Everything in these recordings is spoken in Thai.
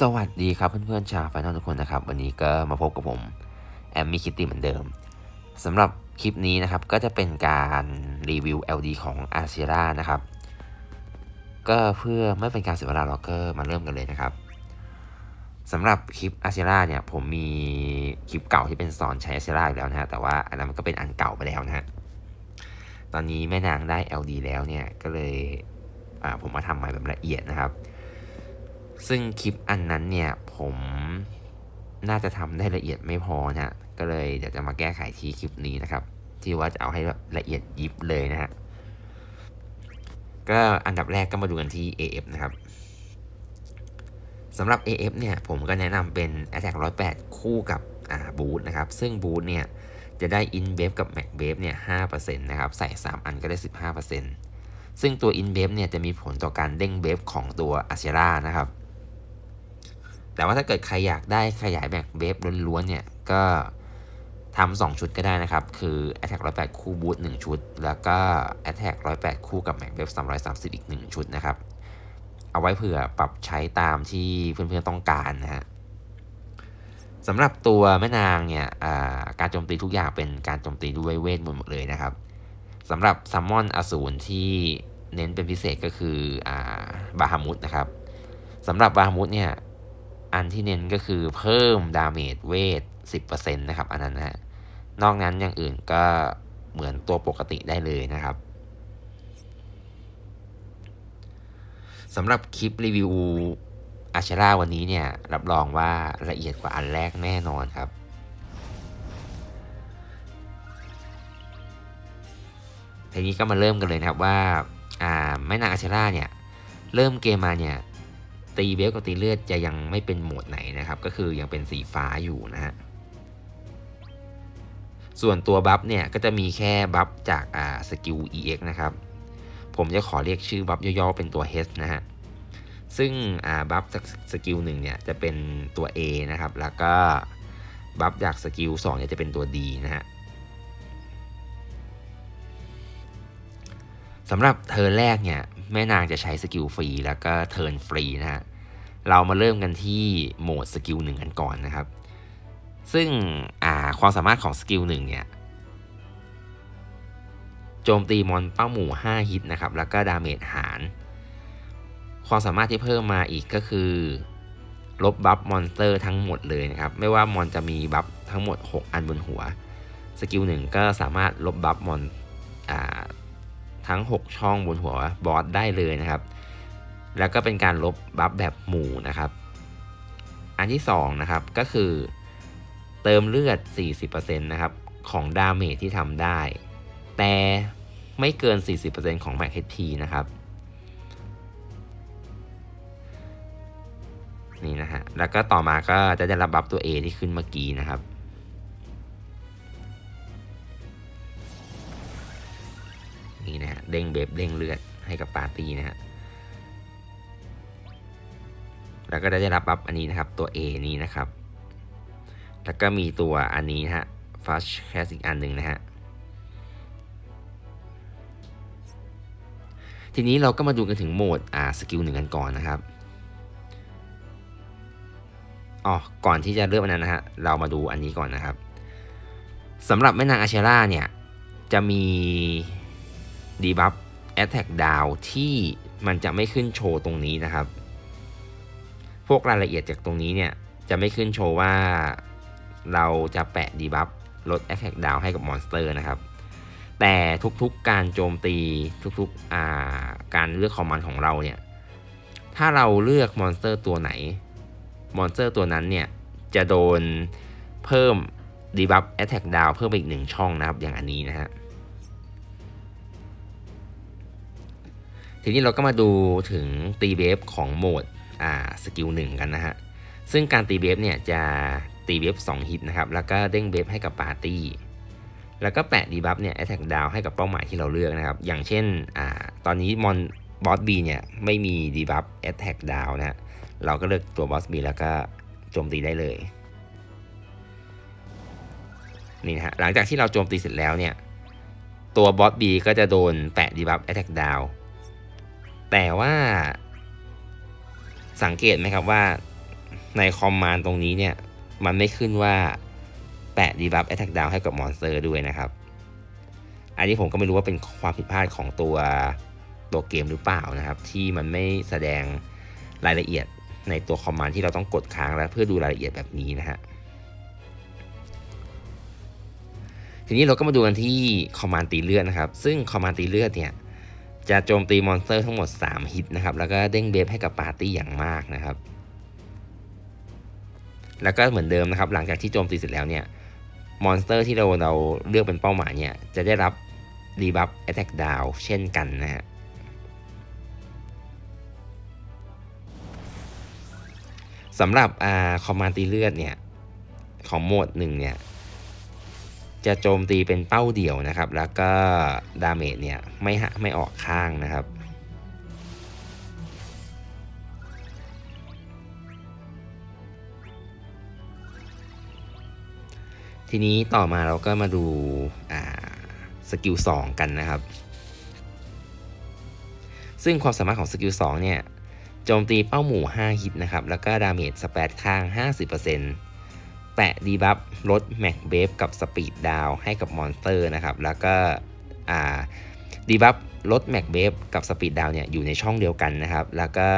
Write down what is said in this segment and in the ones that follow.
สวัสดีครับเพื่อนๆชาวไฟนอลทุกคนนะครับ วันนี้ก็มาพบกับผมแอมมี่คิตตี้เหมือนเดิมสำหรับคลิปนี้นะครับก็จะเป็นการรีวิว LD ของอาเซียนะครับ ก็เพื่อไม่เป็นการเสียเวลาเราก็มาเริ่มกันเลยนะครับสำหรับคลิปอาเซียเนี่ยผมมีคลิปเก่าที่เป็นสอนใช้อาเซียอยู่แล้วนะฮะแต่ว่าอันนั้นมันก็เป็นอันเก่าไปแล้วนะฮะตอนนี้แม่นางได้ LD แล้วเนี่ยก็เลยผมมาทำใหม่แบบละเอียดนะครับ ซึ่งคลิปอันนั้นเนี่ยผมน่าจะทำได้ละเอียดไม่พอนะก็เลยเดี๋ยวจะมาแก้ไขที่คลิปนี้นะครับ ที่ว่าจะเอาให้ละเอียดยิบเลยนะฮะ ก็อันดับแรกก็มาดูกันที่ AF นะครับสำหรับ AF เนี่ยผมก็แนะนำเป็น Attack 108 คู่กับอ่าบูทนะครับ ซึ่งบูทเนี่ยจะได้ In w a v e กับ Mac w a v e เนี่ย5%นะครับ ใส่ 3 อันก็ได้ 15%ซึ่งตัว In w a v e เนี่ยจะมีผลต่อการเด้งเวฟของตัว a เ e r a นะครับ แต่ว่าถ้าเกิดใครอยากได้ขยายแบบเวฟล้วนๆเนี่ยก็ทำสองชุดก็ได้นะครับ คือ Attack 108 คู่บูท1ชุด แล้วก็ Attack 108 คู่กับ Mac Wave 330 อีก 1 ชุดนะครับ เอาไว้เผื่อปรับใช้ตามที่เพื่อนๆต้องการนะฮะสำหรับตัวแม่นางเนี่ยการโจมตีทุกอย่างเป็นการโจมตีด้วยเวทมนต์หมดเลยนะครับสำหรับซัมมอนอสูรที่เน้นเป็นพิเศษก็คือบาฮามุดนะครับสำหรับบาฮามุดเนี่ย อันที่เน้นก็คือเพิ่มดาเมจเวท10%นะครับ อันนั้นนะนอกนั้นอย่างอื่นก็เหมือนตัวปกติได้เลยนะครับสำหรับคลิปรีวิวอาชราวันนี้เนี่ยรับรองว่าละเอียดกว่าอันแรกแน่นอนครับ ทีนี้ก็มาเริ่มกันเลยนะครับว่า อ่าแม่นางอาชราเนี่ย เริ่มเกมมาเนี่ย ตีเวฟกับตีเลือดจะยังไม่เป็นโหมดไหนนะครับ ก็คือยังเป็นสีฟ้าอยู่นะฮะส่วนตัวบัฟเนี่ยก็จะมีแค่บัฟจากอ่าสกิล EX นะครับ ผมจะขอเรียกชื่อบัฟย่อๆเป็นตัว H นะฮะซึ่งอ่าบัฟจากสกิลหนึ่งเนี่ยจะเป็นตัว A นะครับ แล้วก็บัฟจากสกิล2เนี่ยจะเป็นตัว D นะฮะสำหรับเทิร์นแรกเนี่ย แม่นางจะใช้สกิลฟรีแล้วก็เทิร์นฟรีนะฮะ เรามาเริ่มกันที่โหมดสกิลหนึ่งกันก่อนนะครับ ซึ่งความสามารถของสกิลหนึ่งเนี่ย โจมตีมอนเป้าหมู่ 5 ฮิตนะครับ แล้วก็ดาเมจหาร ความสามารถที่เพิ่มมาอีกก็คือ ลบบัฟมอนสเตอร์ทั้งหมดเลยนะครับ ไม่ว่ามอนจะมีบัฟทั้งหมด 6 อันบนหัว สกิลหนึ่งก็สามารถลบบัฟมอน ทั้ง 6 ช่องบนหัวบอสได้เลยนะครับ แล้วก็เป็นการลบบัฟแบบหมู่นะครับ อันที่2นะครับก็คือ เติมเลือด 40%นะครับของดาเมจที่ทำได้ แต่ไม่เกิน 40%ของ Max HP นะครับนี่นะฮะแล้วก็ต่อมาก็จะได้รับบัฟตัว A ที่ขึ้นเมื่อกี้นะครับ นี่นะฮะเด้งเบบเด้งเลือดให้กับปาร์ตี้นะฮะแล้วก็ได้รับบัฟอันนี้นะครับตัว A นี้นะครับ แล้วก็มีตัวอันนี้ฮะ fast cast อีกอันหนึ่งนะฮะทีนี้เราก็มาดูกันถึงโหมดอ่าสกิลหนึ่งกันก่อนนะครับอ๋อก่อนที่จะเริ่มอันนั้นนะฮะเรามาดูอันนี้ก่อนนะครับสำหรับแม่นางอาเชล่าเนี่ยจะมี ดีบัฟแอตแทกดาวที่มันจะไม่ขึ้นโชว์ตรงนี้นะครับ พวกรายละเอียดจากตรงนี้เนี่ย จะไม่ขึ้นโชว์ว่าเราจะแปะดีบัฟลดแอตแทกดาวให้กับมอนสเตอร์นะครับ แต่ทุกๆการโจมตีทุกๆการเลือกคอมมานด์ของเราเนี่ย ถ้าเราเลือกมอนสเตอร์ตัวไหน มอนสเตอร์ตัวนั้นเนี่ย จะโดนเพิ่มดีบัฟแอตแทกดาวเพิ่มอีกหนึ่งช่องนะครับ อย่างอันนี้นะฮะ ทีนี้เราก็มาดูถึงตีเบฟของโหมดอ่าสกิลหนึ่งกันนะฮะ ซึ่งการตีเบฟเนี่ยจะตีเบฟสองฮิตนะครับ แล้วก็เด้งเบฟให้กับปาร์ตี้ แล้วก็แปะดีบัฟเนี่ยแอตแทกดาวให้กับเป้าหมายที่เราเลือกนะครับ อย่างเช่นอ่าตอนนี้มอนบอสบีเนี่ยไม่มีดีบัฟแอตแทกดาวนะฮะเราก็เลือกตัวบอสบีแล้วก็โจมตีได้เลยนี่นะฮะหลังจากที่เราโจมตีเสร็จแล้วเนี่ยตัวบอสบีก็จะโดนแปะดีบัฟแอตแทกดาว แต่ว่าสังเกตไหมครับว่าในคอมมานด์ตรงนี้เนี่ย มันไม่ขึ้นว่าแปะดีบัฟแอตแทกดาวให้กับมอนสเตอร์ด้วยนะครับ อันนี้ผมก็ไม่รู้ว่าเป็นความผิดพลาดของตัวตัวเกมหรือเปล่านะครับ ที่มันไม่แสดงรายละเอียดในตัวคอมมานด์ที่เราต้องกดค้างแล้วเพื่อดูรายละเอียดแบบนี้นะฮะทีนี้เราก็มาดูกันที่คอมมานด์ตีเลือดนะครับ ซึ่งคอมมานด์ตีเลือดเนี่ย จะโจมตีมอนสเตอร์ทั้งหมด 3 ฮิตนะครับ แล้วก็เด้งเบฟให้กับปาร์ตี้อย่างมากนะครับ แล้วก็เหมือนเดิมนะครับ หลังจากที่โจมตีเสร็จแล้วเนี่ยมอนสเตอร์ที่เราเราเลือกเป็นเป้าหมายเนี่ยจะได้รับรีบัฟแอตแทกดาวเช่นกันนะฮะสำหรับอ่าคอมมานตีเลือดเนี่ยของโหมดหนึ่งเนี่ย จะโจมตีเป็นเป้าเดี่ยวนะครับ แล้วก็ดาเมจเนี่ยไม่หะไม่ออกข้างนะครับทีนี้ต่อมาเราก็มาดูสกิล2กันนะครับ ซึ่งความสามารถของสกิล2เนี่ย โจมตีเป้าหมู่ 5 ฮิตนะครับ แล้วก็ดาเมจสเปดข้าง 50% แปะดีบัฟลดแม็กเบฟกับสปีดดาวให้กับมอนสเตอร์นะครับแล้วก็ดีบัฟลดแม็กเบฟกับสปีดดาวเนี่ยอยู่ในช่องเดียวกันนะครับ แล้วก็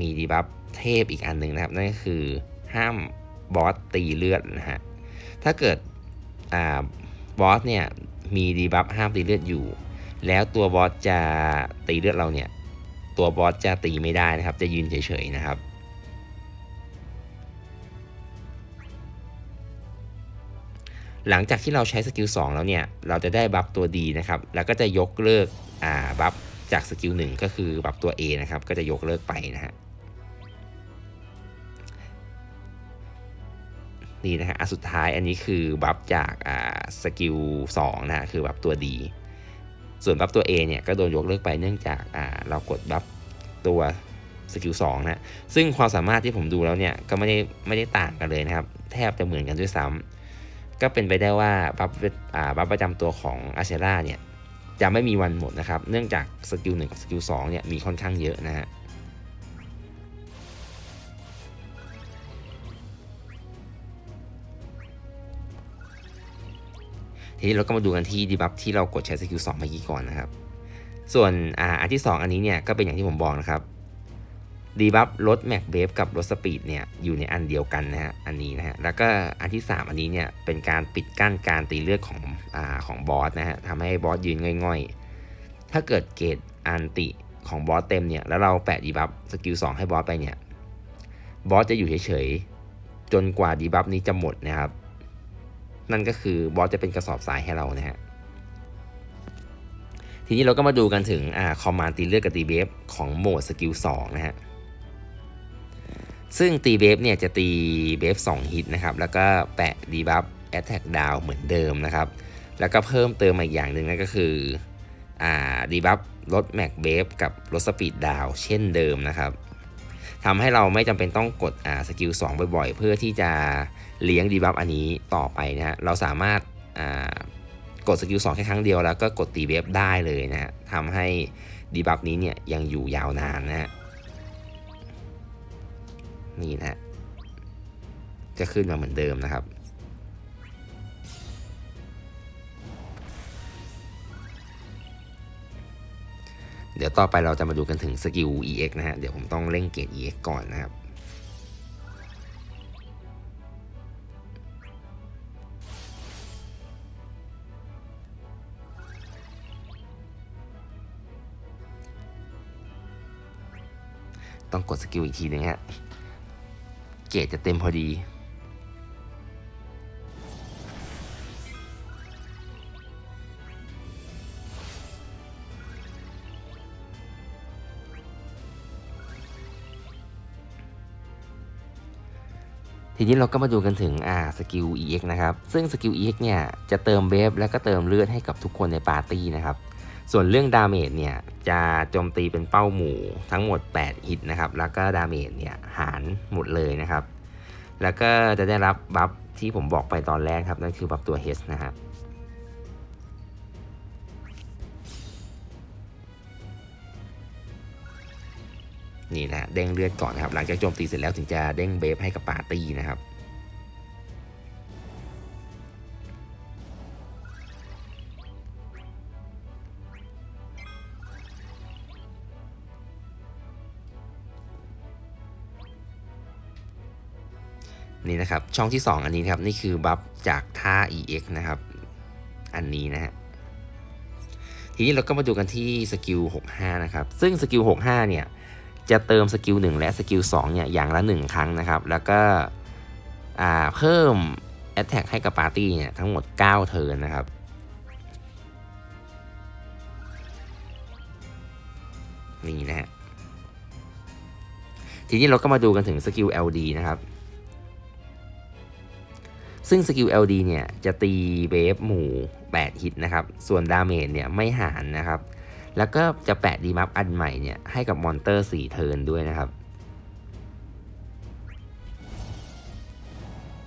มีดีบัฟเทพอีกอันหนึ่งนะครับ นั่นก็คือห้ามบอสตีเลือดนะฮะถ้าเกิดบอสเนี่ยมีดีบัฟห้ามตีเลือดอยู่ แล้วตัวบอสจะตีเลือดเราเนี่ยตัวบอสจะตีไม่ได้นะครับ จะยืนเฉยๆนะครับ หลังจากที่เราใช้สกิล2แล้วเนี่ยเราจะได้บัฟตัวดีนะครับแล้วก็จะยกเลิกอ่าบัฟจากสกิล1ก็คือบัฟตัว A นะครับก็จะยกเลิกไปนะฮะนี่นะฮะอันสุดท้ายอันนี้คือบัฟจากอ่าสกิล2นะฮะคือบัฟตัวดีส่วนบัฟตัว A เนี่ยก็โดนยกเลิกไปเนื่องจากอ่าเรากดบัฟตัวสกิล2นะซึ่งความสามารถที่ผมดูแล้วเนี่ยก็ไม่ได้ไม่ได้ต่างกันเลยนะครับ แทบจะเหมือนกันด้วยซ้ำ ก็เป็นไปได้ว่าบัฟบัฟประจำตัวของอาเชล่าเนี่ยจะไม่มีวันหมดนะครับ เนื่องจากสกิล1กับสกิล2เนี่ยมีค่อนข้างเยอะนะฮะทีนี้เราก็มาดูกันที่ดีบัฟที่เรากดใช้สกิล2เมื่อกี้ก่อนนะครับ ส่วนอ่าอันที่ 2 อันนี้เนี่ยก็เป็นอย่างที่ผมบอกนะครับ ดีบัฟลดแม็กเบฟกับลดสปีดเนี่ยอยู่ในอันเดียวกันนะฮะอันนี้นะฮะแล้วก็อันที่ 3 อันนี้เนี่ยเป็นการปิดกั้นการตีเลือดของอ่าของบอสนะฮะทำให้บอสยืนง่อยๆ ถ้าเกิดเกรดอันติของบอสเต็มเนี่ยแล้วเราแปะดีบัฟสกิล2ให้บอสไปเนี่ยบอสจะอยู่เฉยๆ จนกว่าดีบัฟนี้จะหมดนะครับ นั่นก็คือบอสจะเป็นกระสอบทรายให้เรานะฮะทีนี้เราก็มาดูกันถึงอ่าคอมมานด์ตีเลือดกับตีเบฟของโหมดสกิล2นะฮะ ซึ่งตีเบฟเนี่ยจะตีเบฟ2ฮิตนะครับ แล้วก็แปะดีบัฟแอตแทกดาวเหมือนเดิมนะครับ แล้วก็เพิ่มเติมมาอีกอย่างหนึ่งนั่นก็คืออ่าดีบัฟลดแม็กเบฟกับลดสปีดดาวเช่นเดิมนะครับทำให้เราไม่จำเป็นต้องกดอ่าสกิล2บ่อยๆ เพื่อที่จะเลี้ยงดีบัฟอันนี้ต่อไปนะฮะเราสามารถกดสกิล2แค่ครั้งเดียวแล้วก็กดตีเวฟได้เลยนะฮะทำให้ดีบัฟนี้เนี่ยยังอยู่ยาวนานนะฮะ นี่นะ จะขึ้นมาเหมือนเดิมนะครับ เดี๋ยวต่อไปเราจะมาดูกันถึงสกิล EX นะฮะ เดี๋ยวผมต้องเร่งเกรด EX ก่อนนะครับต้องกดสกิลอีกทีนึงฮะ เกจจะเต็มพอดี ทีนี้เราก็มาดูกันถึงอ่าสกิล EX นะครับ ซึ่งสกิล EX เนี่ย จะเติมเบฟแล้วก็เติมเลือดให้กับทุกคนในปาร์ตี้นะครับ ส่วนเรื่องดาเมจเนี่ยจะโจมตีเป็นเป้าหมู่ทั้งหมด 8 ฮิตนะครับ แล้วก็ดาเมจเนี่ยหารหมดเลยนะครับ แล้วก็จะได้รับบัฟที่ผมบอกไปตอนแรกครับ นั่นคือบัฟตัว H นะครับนี่นะเด้งเลือดก่อนนะครับ หลังจากโจมตีเสร็จแล้วถึงจะเด้งเบฟให้กับปาร์ตี้นะครับ นี่นะครับช่องที่ 2 อันนี้นครับนี่คือบัฟจากท่า EX นะครับ อันนี้นะฮะทีนี้เราก็มาดูกันที่สกิล65 นะครับ ซึ่งสกิล65 เนี่ย จะเติมสกิล1และสกิล2เนี่ยอย่างละ 1 ครั้งนะครับ แล้วก็เพิ่ม Attack ให้กับปาร์ตี้เนี่ยทั้งหมด 9 เทิร์นนะครับนี่นะฮะทีนี้เราก็มาดูกันถึงสกิล LD นะครับ ซึ่งสกิล LD เนี่ยจะตีเบฟหมู่ 8 ฮิตนะครับ ส่วนดาเมจเนี่ยไม่หารนะครับ แล้วก็จะแปะดีมัฟอันใหม่เนี่ยให้กับมอนเตอร์ 4 เทิร์นด้วยนะครับ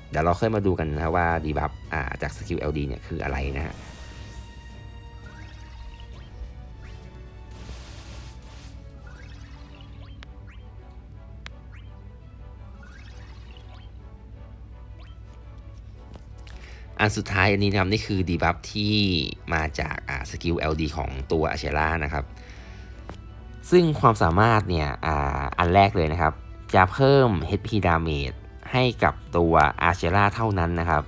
เดี๋ยวเราค่อยมาดูกันนะว่าดีบัฟจากสกิล LD เนี่ยคืออะไรนะฮะ อันสุดท้ายอันนี้นะครับนี่คือดีบัฟที่มาจากสกิล LD ของตัวอาเชล่านะครับ ซึ่งความสามารถเนี่ยออันแรกเลยนะครับ จะเพิ่ม HP damage ให้กับตัวอาเชล่าเท่านั้นนะครับ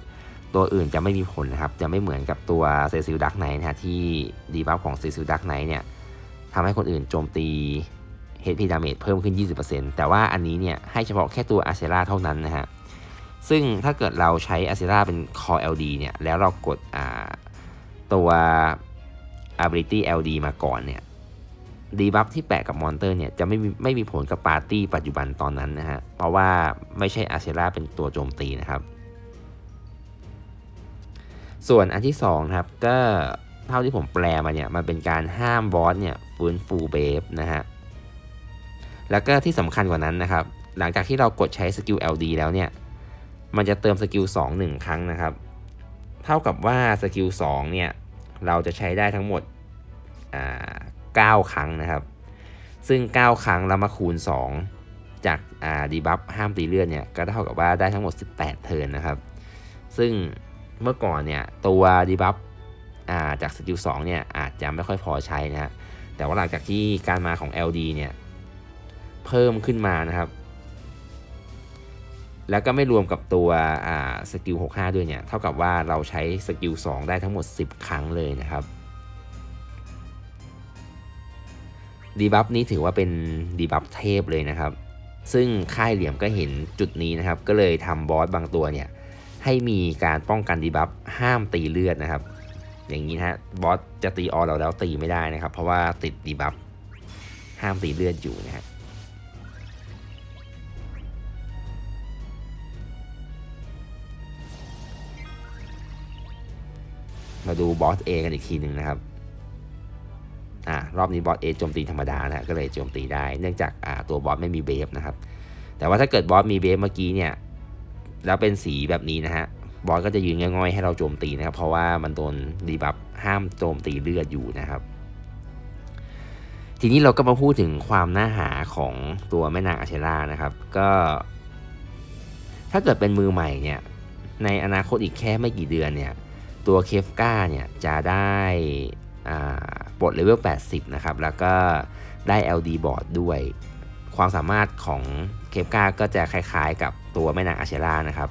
ตัวอื่นจะไม่มีผลนะครับ จะไม่เหมือนกับตัวเซซิลดักไนท์นะฮะที่ดีบัฟของเซซิลดักไนท์เนี่ยทำให้คนอื่นโจมตี HP damage เพิ่มขึ้น 20%แต่ว่าอันนี้เนี่ยให้เฉพาะแค่ตัวอาเชล่าเท่านั้นนะฮะ ซึ่งถ้าเกิดเราใช้ a ซ e r a เป็น Core LD เนี่ยแล้วเรากดตัว Ability LD มาก่อนเนี่ยดีบัฟที่แปะกับมอนเตอร์เนี่ยจะไม่มีไม่มีผลกับปาร์ตี้ปัจจุบันตอนนั้นนะฮะ เพราะว่าไม่ใช่ a ซ e r a เป็นตัวโจมตีนะครับ ส่วนอันที่2นะครับก็เท่าที่ผมแปลมาเนี่ยมันเป็นการห้ามบอสเนี่ยฟื้นฟูเบฟนะฮะ แล้วก็ที่สำคัญกว่านั้นนะครับ หลังจากที่เรากดใช้สกิล LD แล้วเนี่ย มันจะเติมสกิล2 1 ครั้งนะครับ เท่ากับว่าสกิล2เนี่ยเราจะใช้ได้ทั้งหมด9ครั้งนะครับ ซึ่ง 9 ครั้งแล้วมาคูณ 2 จากดีบัฟห้ามตีเลือดเนี่ยก็เท่ากับว่าได้ทั้งหมด 18 เทิร์นนะครับ ซึ่งเมื่อก่อนเนี่ยตัวดีบัฟจากสกิล2เนี่ยอาจจะไม่ค่อยพอใช้นะฮะแต่ว่าหลังจากที่การมาของ LD เนี่ยเพิ่มขึ้นมานะครับ แล้วก็ไม่รวมกับตัวสกิล 65 ด้วยเนี่ย เท่ากับว่าเราใช้สกิล 2 ได้ทั้งหมด 10 ครั้งเลยนะครับ ดีบัฟนี้ถือว่าเป็นดีบัฟเทพเลยนะครับ ซึ่งค่ายเหลี่ยมก็เห็นจุดนี้นะครับ ก็เลยทำบอสบางตัวเนี่ย ให้มีการป้องกันดีบัฟห้ามตีเลือดนะครับ อย่างนี้นะฮะ บอสจะตีออเราแล้วตีไม่ได้นะครับ เพราะว่าติดดีบัฟห้ามตีเลือดอยู่นะฮะ มาดูบอส A กันอีกทีหนึ่งนะครับอ่ารอบนี้บอส A โจมตีธรรมดานะก็เลยโจมตีได้ เนื่องจากอ่าตัวบอสไม่มีเบฟนะครับ แต่ว่าถ้าเกิดบอสมีเบฟเมื่อกี้เนี่ยแล้วเป็นสีแบบนี้นะฮะบอสก็จะยืนง่อยๆให้เราโจมตีนะครับ เพราะว่ามันโดนดีบัฟห้ามโจมตีเลือดอยู่นะครับ ทีนี้เราก็มาพูดถึงความน่าหาของตัวแม่นางอาเชล่านะครับ ก็ ถ้าเกิดเป็นมือใหม่เนี่ยในอนาคตอีกแค่ไม่กี่เดือนเนี่ย ตัวเคฟกาเนี่ยจะได้ปลดเลเวล 80 นะครับ แล้วก็ได้ LD บอร์ดด้วย ความสามารถของเคฟกาก็จะคล้ายๆกับตัวแม่นางอาเชล่านะครับ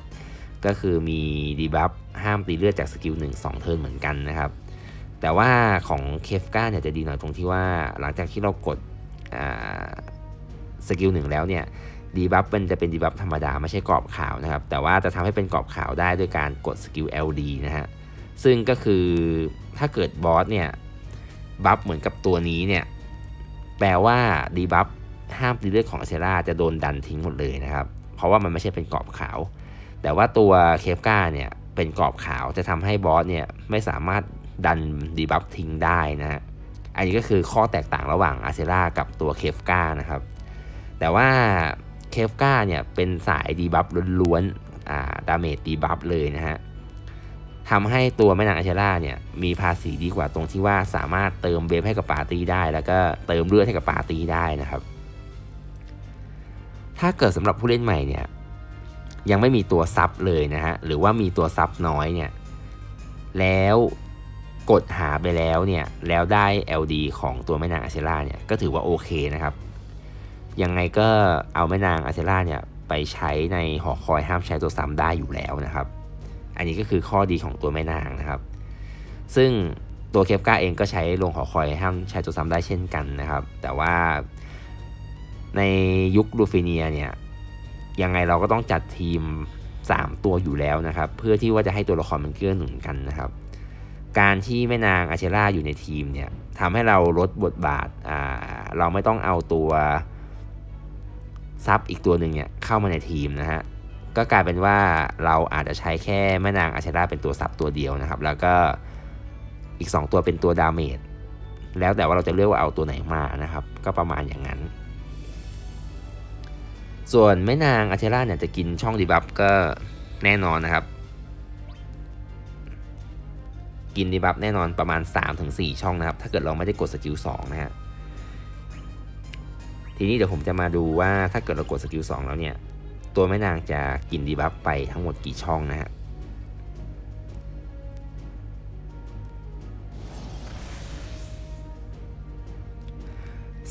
ก็คือมีดีบัฟห้ามตีเลือดจากสกิล 1 2 เทิร์นเหมือนกันนะครับ แต่ว่าของเคฟกาเนี่ยจะดีหน่อยตรงที่ว่าหลังจากที่เรากดสกิลหนึ่งแล้วเนี่ยดีบัฟมันจะเป็นดีบัฟธรรมดา ไม่ใช่กรอบขาวนะครับ แต่ว่าจะทำให้เป็นกรอบขาวได้ด้วยการกดสกิล LD นะฮะ ซึ่งก็คือถ้าเกิดบอสเนี่ยบัฟเหมือนกับตัวนี้เนี่ยแปลว่าดีบัฟห้ามตีเลือดของอเซราจะโดนดันทิ้งหมดเลยนะครับ เพราะว่ามันไม่ใช่เป็นกรอบขาว แต่ว่าตัวเคฟกาเนี่ยเป็นกรอบขาวจะทำให้บอสเนี่ยไม่สามารถดันดีบัฟทิ้งได้นะฮะอันนี้ก็คือข้อแตกต่างระหว่างอาเซรากับตัวเคฟกานะครับ แต่ว่าเคฟกาเนี่ยเป็นสายดีบัฟล้วนๆอ่าดาเมจดีบัฟเลยนะฮะ ทำให้ตัวแม่นางอาเชล่าเนี่ยมีภาษีดีกว่าตรงที่ว่าสามารถเติมเบฟให้กับปาร์ตี้ได้ แล้วก็เติมเลือดให้กับปาร์ตี้ได้นะครับ ถ้าเกิดสำหรับผู้เล่นใหม่เนี่ยยังไม่มีตัวซับเลยนะฮะหรือว่ามีตัวซับน้อยเนี่ยแล้วกดหาไปแล้วเนี่ยแล้วได้ LD ของตัวแม่นางอาเชล่าเนี่ยก็ถือว่าโอเคนะครับยังไงก็เอาแม่นางอาเชล่าเนี่ยไปใช้ในหอคอยห้ามใช้ตัวซ้ำได้อยู่แล้วนะครับ อันนี้ก็คือข้อดีของตัวแม่นางนะครับ ซึ่งตัวเคฟกาเองก็ใช้ลงหอคอยห้ามใช้ตัวซ้ำได้เช่นกันนะครับ แต่ว่าในยุคลูฟิเนียเนี่ยยังไงเราก็ต้องจัดทีม 3 ตัวอยู่แล้วนะครับ เพื่อที่ว่าจะให้ตัวละครมันเกื้อหนุนกันนะครับ การที่แม่นางอาเชล่าอยู่ในทีมเนี่ยทำให้เราลดบทบาทอ่าเราไม่ต้องเอาตัวซับอีกตัวหนึ่งเนี่ยเข้ามาในทีมนะฮะ ก็กลายเป็นว่าเราอาจจะใช้แค่แม่นางอาเชล่าเป็นตัวซับตัวเดียวนะครับ แล้วก็อีก 2 ตัวเป็นตัวดาเมจแล้วแต่ว่าเราจะเลือกว่าเอาตัวไหนมานะครับ ก็ประมาณอย่างนั้น ส่วนแม่นางอาเชล่าเนี่ยจะกินช่องดีบัฟก็แน่นอนนะครับ กินดีบัฟแน่นอนประมาณ 3-4 ช่องนะครับ ถ้าเกิดเราไม่ได้กดสกิล2นะฮะทีนี้เดี๋ยวผมจะมาดูว่าถ้าเกิดเรากดสกิล2แล้วเนี่ย ตัวแม่นางจะกินดีบัฟไปทั้งหมดกี่ช่องนะฮะ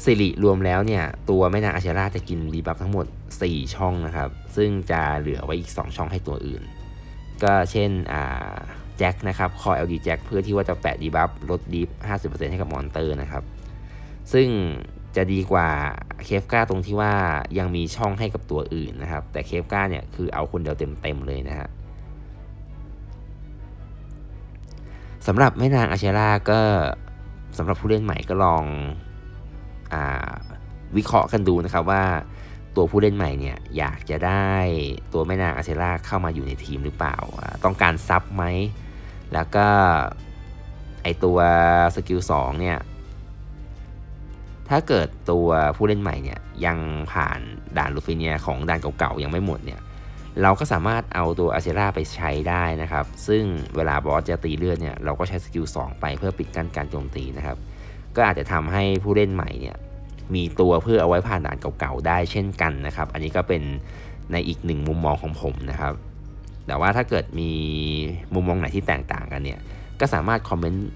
สิริรวมแล้วเนี่ยตัวแม่นางอาเชราจะกินดีบัฟทั้งหมด 4 ช่องนะครับ ซึ่งจะเหลือไว้อีก 2 ช่องให้ตัวอื่น ก็เช่นแจ็คนะครับคอย LD แจ็คเพื่อที่ว่าจะแปะดีบัฟลดดีฟ50%ให้กับมอนเตอร์นะครับ ซึ่ง จะดีกว่าเคฟกาตรงที่ว่ายังมีช่องให้กับตัวอื่นนะครับ แต่เคฟกาเนี่ยคือเอาคนเดียวเต็มๆเลยนะฮะสำหรับแม่นางอาเชราก็สำหรับผู้เล่นใหม่ก็ลองอวิเคราะห์กันดูนะครับว่าตัวผู้เล่นใหม่เนี่ยอยากจะได้ตัวแม่นางอาเชราเข้ามาอยู่ในทีมหรือเปล่าอ่า ต้องการซับไหม แล้วก็ไอตัวสกิล2เนี่ย ถ้าเกิดตัวผู้เล่นใหม่เนี่ยยังผ่านด่านลูฟิเนียของด่านเก่าๆยังไม่หมดเนี่ยเราก็สามารถเอาตัวอาเชราไปใช้ได้นะครับ ซึ่งเวลาบอสจะตีเลือดเนี่ยเราก็ใช้สกิล2ไปเพื่อปิดกั้นการโจมตีนะครับ ก็อาจจะทำให้ผู้เล่นใหม่เนี่ยมีตัวเพื่อเอาไว้ผ่านด่านเก่าๆได้เช่นกันนะครับ อันนี้ก็เป็นในอีกหนึ่งมุมมองของผมนะครับ แต่ว่าถ้าเกิดมีมุมมองไหนที่แตกต่างกันเนี่ยก็สามารถคอมเมนต์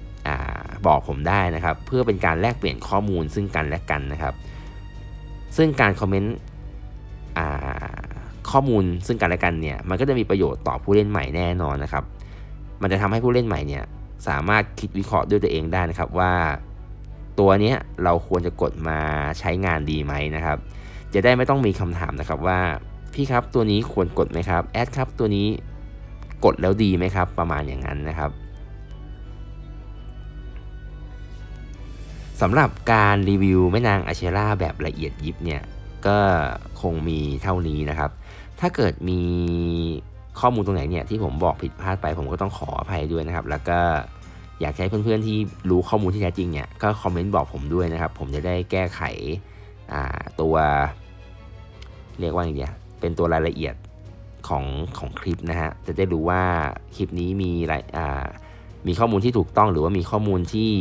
บอกผมได้นะครับ เพื่อเป็นการแลกเปลี่ยนข้อมูลซึ่งกันและกันนะครับ ซึ่งการคอมเมนต์ข้อมูลซึ่งกันและกันเนี่ยมันก็จะมีประโยชน์ต่อผู้เล่นใหม่แน่นอนนะครับ มันจะทำให้ผู้เล่นใหม่เนี่ยสามารถคิดวิเคราะห์ด้วยตัวเองได้นะครับว่า ตัวนี้เราควรจะกดมาใช้งานดีไหมนะครับ จะได้ไม่ต้องมีคำถามนะครับว่าพี่ครับตัวนี้ควรกดไหมครับแอดครับตัวนี้กดแล้วดีไหมครับ ประมาณอย่างนั้นนะครับ สำหรับการรีวิวแม่นางอาเชล่าแบบละเอียดยิบเนี่ย ก็คงมีเท่านี้นะครับ ถ้าเกิดมีข้อมูลตรงไหนเนี่ยที่ผมบอกผิดพลาดไปผมก็ต้องขออภัยด้วยนะครับ แล้วก็อยากให้เพื่อนๆที่รู้ข้อมูลที่แท้จริงเนี่ยก็คอมเมนต์บอกผมด้วยนะครับ ผมจะได้แก้ไขตัว เรียกว่าอย่างเดียเป็นตัวรายละเอียดของของคลิปนะฮะจะได้รู้ว่าคลิปนี้มีอะไรมีข้อมูลที่ถูกต้องหรือว่ามีข้อมูลที่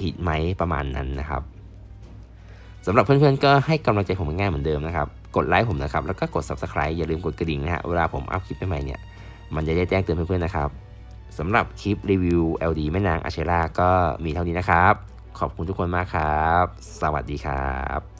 ผิดไหมประมาณนั้นนะครับสำหรับเพื่อนๆก็ให้กำลังใจผมง่ายเหมือนเดิมนะครับ กดไลค์ผมนะครับ แล้วก็กด subscribe อย่าลืมกดกระดิ่งนะฮะเวลาผมอัพคลิปใหม่ๆเนี่ยมันจะได้แจ้งเตือนเพื่อนๆนะครับสำหรับคลิปรีวิว LD แม่นางอาเชล่าก็มีเท่านี้นะครับ ขอบคุณทุกคนมากครับ สวัสดีครับ